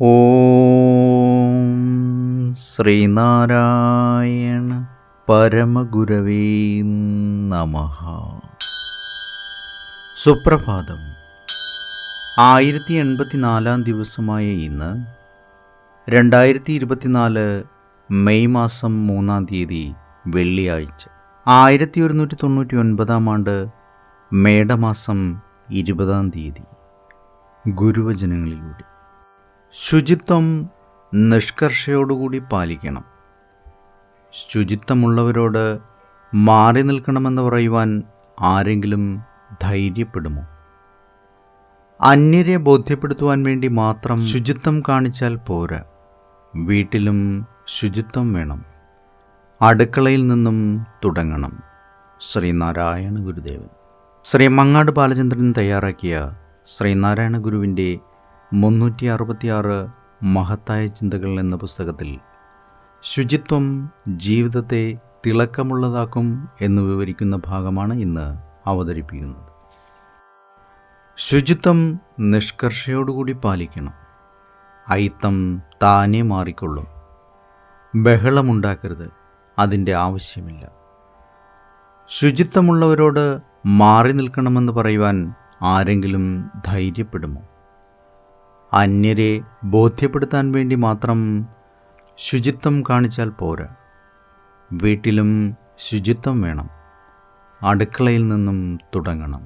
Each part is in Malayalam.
ഓം ശ്രീനാരായണ പരമഗുരവേ നമ. സുപ്രഭാതം. ആയിരത്തി എൺപത്തിനാലാം ദിവസമായ ഇന്ന് രണ്ടായിരത്തി ഇരുപത്തിനാല് മെയ് മാസം മൂന്നാം തീയതി വെള്ളിയാഴ്ച. ആയിരത്തി ഒരുന്നൂറ്റി തൊണ്ണൂറ്റി ഒൻപതാം ആണ്ട് മേടമാസം ഇരുപതാം തീയതി. ഗുരുവചനങ്ങളിലൂടെ. ശുചിത്വം നിഷ്കർഷയോടുകൂടി പാലിക്കണം. ശുചിത്വമുള്ളവരോട് മാറി നിൽക്കണമെന്ന് പറയുവാൻ ആരെങ്കിലും ധൈര്യപ്പെടുമോ? അന്യരെ ബോധ്യപ്പെടുത്തുവാൻ വേണ്ടി മാത്രം ശുചിത്വം കാണിച്ചാൽ പോരാ. വീട്ടിലും ശുചിത്വം വേണം. അടുക്കളയിൽ നിന്നും തുടങ്ങണം. ശ്രീനാരായണ ഗുരുദേവൻ ശ്രീ മങ്ങാട് ബാലചന്ദ്രൻ തയ്യാറാക്കിയ ശ്രീനാരായണ ഗുരുവിന്റെ മുന്നൂറ്റി അറുപത്തിയാറ് മഹത്തായ ചിന്തകൾ എന്ന പുസ്തകത്തിൽ ശുചിത്വം ജീവിതത്തെ തിളക്കമുള്ളതാക്കും എന്ന് വിവരിക്കുന്ന ഭാഗമാണ് ഇന്ന് അവതരിപ്പിക്കുന്നത്. ശുചിത്വം നിഷ്കർഷയോടുകൂടി പാലിക്കണം. അയിത്തം താനേ മാറിക്കൊള്ളും. ബഹളമുണ്ടാക്കരുത്. അതിന്റെ ആവശ്യമില്ല. ശുചിത്വമുള്ളവരോട് മാറി നിൽക്കണമെന്ന് പറയുവാൻ ആരെങ്കിലും ധൈര്യപ്പെടുമോ? അന്യരെ ബോധ്യപ്പെടുത്താൻ വേണ്ടി മാത്രം ശുചിത്വം കാണിച്ചാൽ പോരാ. വീട്ടിലും ശുചിത്വം വേണം. അടുക്കളയിൽ നിന്നും തുടങ്ങണം.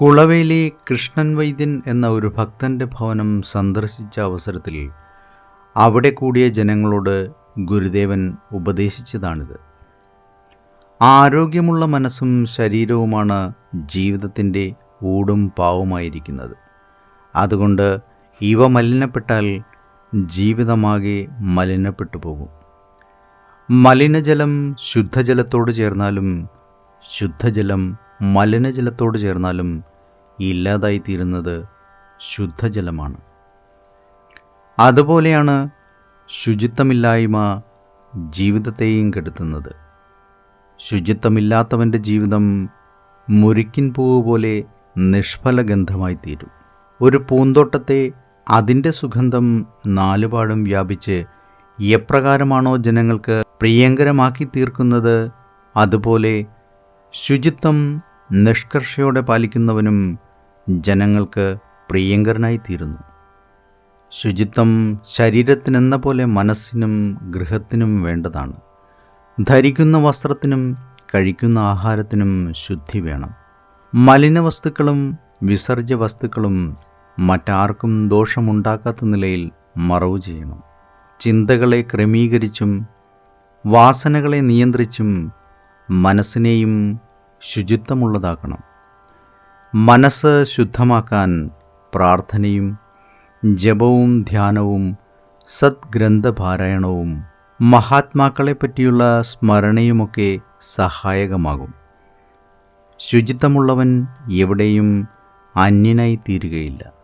കുളവേലി കൃഷ്ണൻ വൈദ്യൻ എന്ന ഒരു ഭക്തന്റെ ഭവനം സന്ദർശിച്ച അവസരത്തിൽ അവിടെ കൂടിയ ജനങ്ങളോട് ഗുരുദേവൻ ഉപദേശിച്ചതാണിത്. ആരോഗ്യമുള്ള മനസ്സും ശരീരവുമാണ് ജീവിതത്തിന്റെ ഊടും പാവുമായിരിക്കുന്നത്. അതുകൊണ്ട് ഇവ മലിനപ്പെട്ടാൽ ജീവിതമാകെ മലിനപ്പെട്ടു പോകും. മലിനജലം ശുദ്ധജലത്തോട് ചേർന്നാലും ശുദ്ധജലം മലിനജലത്തോട് ചേർന്നാലും ഇല്ലാതായിത്തീരുന്നത് ശുദ്ധജലമാണ്. അതുപോലെയാണ് ശുചിത്വമില്ലായ്മ ജീവിതത്തെയും കെടുത്തുന്നത്. ശുചിത്വമില്ലാത്തവന്റെ ജീവിതം മുരിക്കിൻ പൂവ് പോലെ നിഷ്ഫലഗന്ധമായി തീരും ഒരു പൂന്തോട്ടത്തെ അതിന്റെ സുഗന്ധം നാലുപാടും വ്യാപിച്ച് എപ്രകാരമാണോ ജനങ്ങൾക്ക് പ്രിയങ്കരമാക്കി തീർക്കുന്നത്? അതുപോലെ ശുചിത്വം നിഷ്കർഷയോടെ പാലിക്കുന്നവനും ജനങ്ങൾക്ക് പ്രിയങ്കരനായി തീരുന്നു. ശുചിത്വം ശരീരത്തിനെന്ന പോലെ മനസ്സിനും ഗൃഹത്തിനും വേണ്ടതാണ്. ധരിക്കുന്ന വസ്ത്രത്തിനും കഴിക്കുന്ന ആഹാരത്തിനും ശുദ്ധി വേണം. മലിനവസ്തുക്കളും വിസർജ്യ വസ്തുക്കളും മറ്റാർക്കും ദോഷമുണ്ടാക്കാത്ത നിലയിൽ മറവ് ചെയ്യണം. ചിന്തകളെ ക്രമീകരിച്ചും വാസനകളെ നിയന്ത്രിച്ചും മനസ്സിനെയും ശുചിത്വമുള്ളതാക്കണം. മനസ്സ് ശുദ്ധമാക്കാൻ പ്രാർത്ഥനയും ജപവും ധ്യാനവും സദ്ഗ്രന്ഥപാരായണവും മഹാത്മാക്കളെ പറ്റിയുള്ള സ്മരണയുമൊക്കെ സഹായകമാകും. ശുചിത്വമുള്ളവൻ എവിടെയും അന്യനായി തീരുകയില്ല